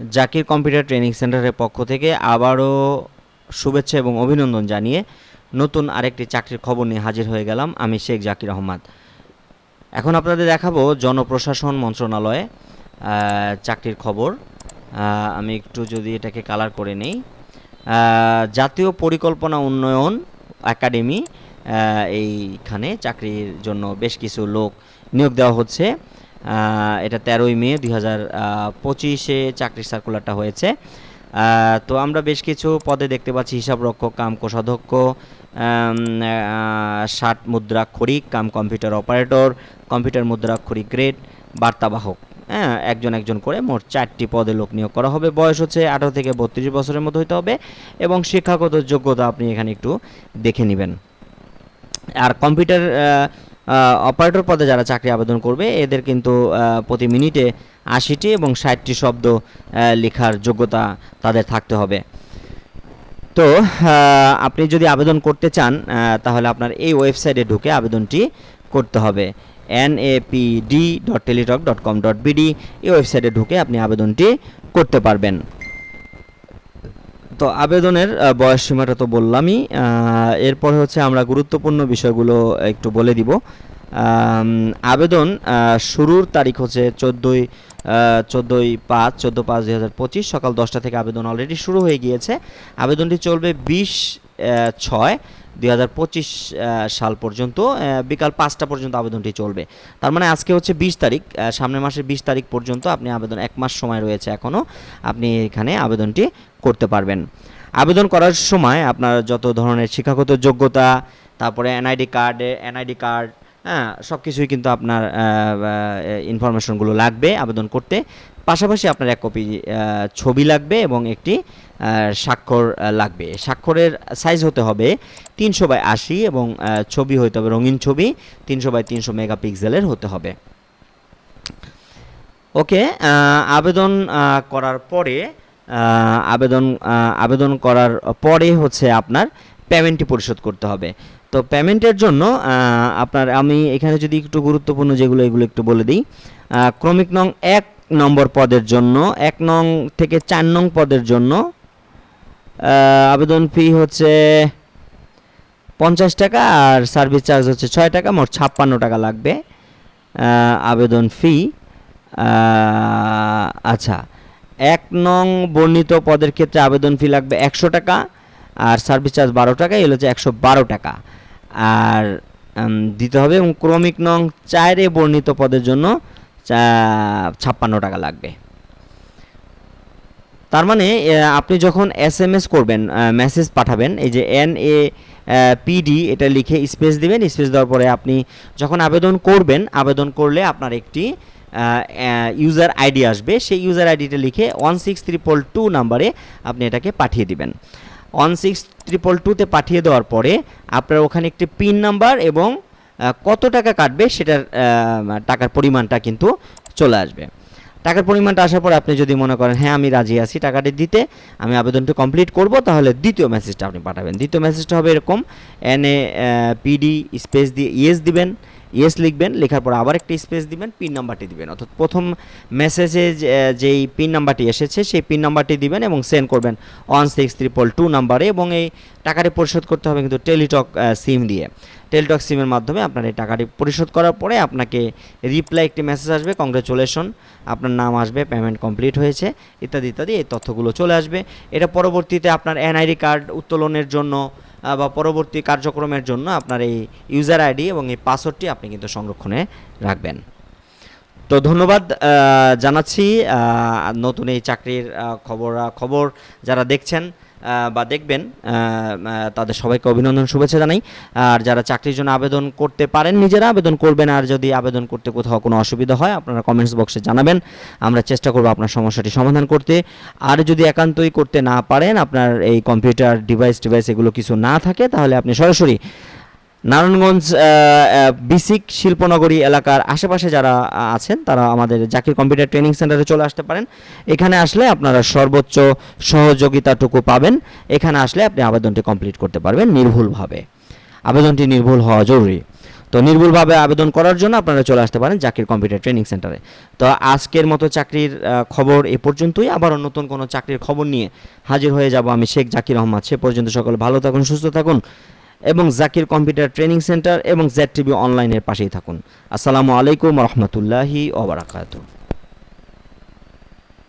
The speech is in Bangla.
জাকির কম্পিউটার ট্রেনিং সেন্টারের পক্ষ থেকে আবারও শুভেচ্ছা এবং অভিনন্দন জানিয়ে নতুন আরেকটি চাকরির খবর নিয়ে হাজির হয়ে গেলাম আমি শেখ জাকির আহমদ। এখন আপনাদের দেখাবো জনপ্রশাসন মন্ত্রণালয়ে চাকরির খবর। আমি একটু যদি এটাকে কালার করে নেই। জাতীয় পরিকল্পনা উন্নয়ন একাডেমি এইখানে চাকরির জন্য বেশ কিছু লোক নিয়োগ দেওয়া হচ্ছে। এটা তেরোই মে দুই হাজার পঁচিশে চাকরির সার্কুলারটা হয়েছে। তো আমরা বেশ কিছু পদে দেখতে পাচ্ছি হিসাব রক্ষক কাম কোষাধ্যক্ষ ষাট মুদ্রাক্ষরিক কাম কম্পিউটার অপারেটর, কম্পিউটার মুদ্রাক্ষরিক গ্রেড, বার্তাবাহক। হ্যাঁ একজন একজন করে মোট চারটি পদে লোক নিয়োগ করা হবে। বয়স হচ্ছে আঠারো থেকে বত্রিশ বছরের মধ্যে হতে হবে এবং শিক্ষাগত যোগ্যতা আপনি এখানে একটু দেখে নেবেন। আর কম্পিউটার অপারেটর পদে যারা চাকরি আবেদন করবে, এদের কিন্তু প্রতি মিনিটে আশিটি এবং ষাটটি শব্দ লেখার যোগ্যতা তাদের থাকতে হবে। তো আপনি যদি আবেদন করতে চান তাহলে আপনার এই ওয়েবসাইটে ঢুকে আবেদনটি করতে হবে। N A P D dot Teletalk dot com dot BD এই ওয়েবসাইটে ঢুকে আপনি আবেদনটি করতে পারবেন। তো আবেদনের বয়স সীমাটা তো বললামই এরপর হচ্ছে আমরা গুরুত্বপূর্ণ বিষয়গুলো একটু বলে দিব। আবেদন শুরুর তারিখ হচ্ছে চোদ্দোই চোদ্দোই পাঁচ, চোদ্দ পাঁচ দুই হাজার পঁচিশ, সকাল দশটা থেকে আবেদন অলরেডি শুরু হয়ে গিয়েছে। আবেদনটি চলবে বিশ ছয়, দুই সাল পর্যন্ত বিকাল পাঁচটা পর্যন্ত আবেদনটি চলবে। তার মানে আজকে হচ্ছে বিশ তারিখ সামনের মাসের বিশ তারিখ পর্যন্ত আপনি আবেদন, এক মাস সময় রয়েছে এখনও আপনি এখানে আবেদনটি করতে পারবেন। আবেদন করার সময় আপনার যত ধরনের শিক্ষাগত যোগ্যতা, তারপরে এনআইডি কার্ডে, এনআইডি কার্ড হ্যাঁ সব কিছুই কিন্তু আপনার ইনফরমেশনগুলো লাগবে আবেদন করতে। পাশাপাশি আপনার এক কপি ছবি লাগবে এবং একটি স্বাক্ষর লাগবে। স্বাক্ষরের সাইজ হতে হবে তিনশো বাই আশি এবং ছবি হতে হবে রঙিন ছবি তিনশো বাই তিনশো মেগাপিক্সেলের হতে হবে। ওকে আবেদন করার পরে আবেদন আবেদন করার পরে হচ্ছে আপনার পেমেন্টটি পরিশোধ করতে হবে। তো পেমেন্টের জন্য আপনার আমি এখানে যদি একটু গুরুত্বপূর্ণ যেগুলো, এগুলো একটু বলে দিই। ক্রমিক নং এক নম্বর পদের জন্য, এক নং থেকে চার নং পদের জন্য আবেদন ফি হচ্ছে পঞ্চাশ টাকা আর সার্ভিস চার্জ হচ্ছে ছয় টাকা, মোট ছাপ্পান্ন টাকা লাগবে আবেদন ফি। আচ্ছা এক নং বর্ণিত পদের ক্ষেত্রে আবেদন ফি লাগবে একশো টাকা আর সার্ভিস চার্জ বারো টাকা এগুলো হচ্ছে একশো বারো টাকা। আর দিতে হবে এবং ক্রমিক নং চারে বর্ণিত পদের জন্য ছাপ্পান্ন টাকা লাগবে। তার মানে আপনি যখন এস এম এস করবেন মেসেজ পাঠাবেন, এই যে এন এ পিডি এটা লিখে স্পেস দিবেন স্পেস দেওয়ার পরে আপনি যখন আবেদন করবেন, আবেদন করলে আপনার একটি ইউজার আইডি আসবে। সেই ইউজার আইডিটা লিখে ওয়ান সিক্স ত্রিপল টু নাম্বারে আপনি এটাকে পাঠিয়ে দিবেন। ওয়ান সিক্স ট্রিপল টুতে পাঠিয়ে দেওয়ার পরে আপনার ওখানে একটি পিন নাম্বার এবং কত টাকা কাটবে সেটার টাকার পরিমাণটা কিন্তু চলে আসবে। টাকার পরিমাণটা আসার পর আপনি যদি মনে করেন হ্যাঁ আমি রাজি আছি টাকাটি দিতে, আমি আবেদনটি কমপ্লিট করব তাহলে দ্বিতীয় মেসেজটা আপনি পাঠাবেন। দ্বিতীয় মেসেজটা হবে এরকম N A P D space দিয়ে ইয়েস দিবেন। ইয়েস লিখবেন, লেখার পর আবার একটা স্পেস দিবেন পিন নাম্বারটি দিবেন। অর্থাৎ প্রথম মেসেজে যেই পিন নাম্বারটি এসেছে, সেই পিন নাম্বারটি দিবেন এবং সেন্ড করবেন ওয়ান সিক্স ত্রিপল টু নাম্বারে এবং এই টাকাটি পরিশোধ করতে হবে কিন্তু টেলিটক সিম দিয়ে। টেলিটক সিমের মাধ্যমে আপনার এই টাকাটি পরিশোধ করার পরে আপনাকে রিপ্লাই একটি মেসেজ আসবে কংগ্রেচুলেশন আপনার নাম আসবে পেমেন্ট কমপ্লিট হয়েছে, ইত্যাদি ইত্যাদি, এই তথ্যগুলো চলে আসবে। এটা পরবর্তীতে আপনার এনআইডি কার্ড উত্তোলনের জন্য বা পরবর্তী কার্যক্রমের জন্য আপনার এই ইউজার আইডি এবং এই পাসওয়ার্ডটি আপনি কিন্তু সংরক্ষণে রাখবেন। তো ধন্যবাদ জানাচ্ছি নতুন এই চাকরির খবর খবর যারা দেখছেন বা দেখবেন তাদের সবাইকে অভিনন্দন, শুভেচ্ছা জানাই। আর যারা চাকরির জন্য আবেদন করতে পারেন, নিজেরা আবেদন করবেন। আর যদি আবেদন করতে কোথাও কোনো অসুবিধা হয়, আপনারা কমেন্টস বক্সে জানাবেন। আমরা চেষ্টা করব আপনার সমস্যাটি সমাধান করতে। আর যদি একান্তই করতে না পারেন, আপনার এই কম্পিউটার ডিভাইস টিভাইস এগুলো কিছু না থাকে, তাহলে আপনি সরাসরি নারায়ণগঞ্জ বিসিক শিল্পনগরী এলাকার আশেপাশে যারা আছেন, তারা আমাদের জাকির কম্পিউটার ট্রেনিং সেন্টারে চলে আসতে পারেন। এখানে আসলে আপনারা সর্বোচ্চ সহযোগিতাটুকু পাবেন। এখানে আসলে আপনি আবেদনটি কমপ্লিট করতে পারবেন নির্ভুলভাবে। আবেদনটি নির্ভুল হওয়া জরুরি। তো নির্ভুলভাবে আবেদন করার জন্য আপনারা চলে আসতে পারেন জাকির কম্পিউটার ট্রেনিং সেন্টারে। তো আজকের মতো চাকরির খবর এ পর্যন্তই। আবার নতুন কোনো চাকরির খবর নিয়ে হাজির হয়ে যাব আমি শেখ জাকির রহমান সে পর্যন্ত সকল ভালো থাকুন, সুস্থ থাকুন। এবং জাকির কম্পিউটার ট্রেনিং সেন্টার এবং জেড টিভি অনলাইনের পাশেই থাকুন। আসসালামু আলাইকুম রহমতুল্লাহি ওবরাকাতু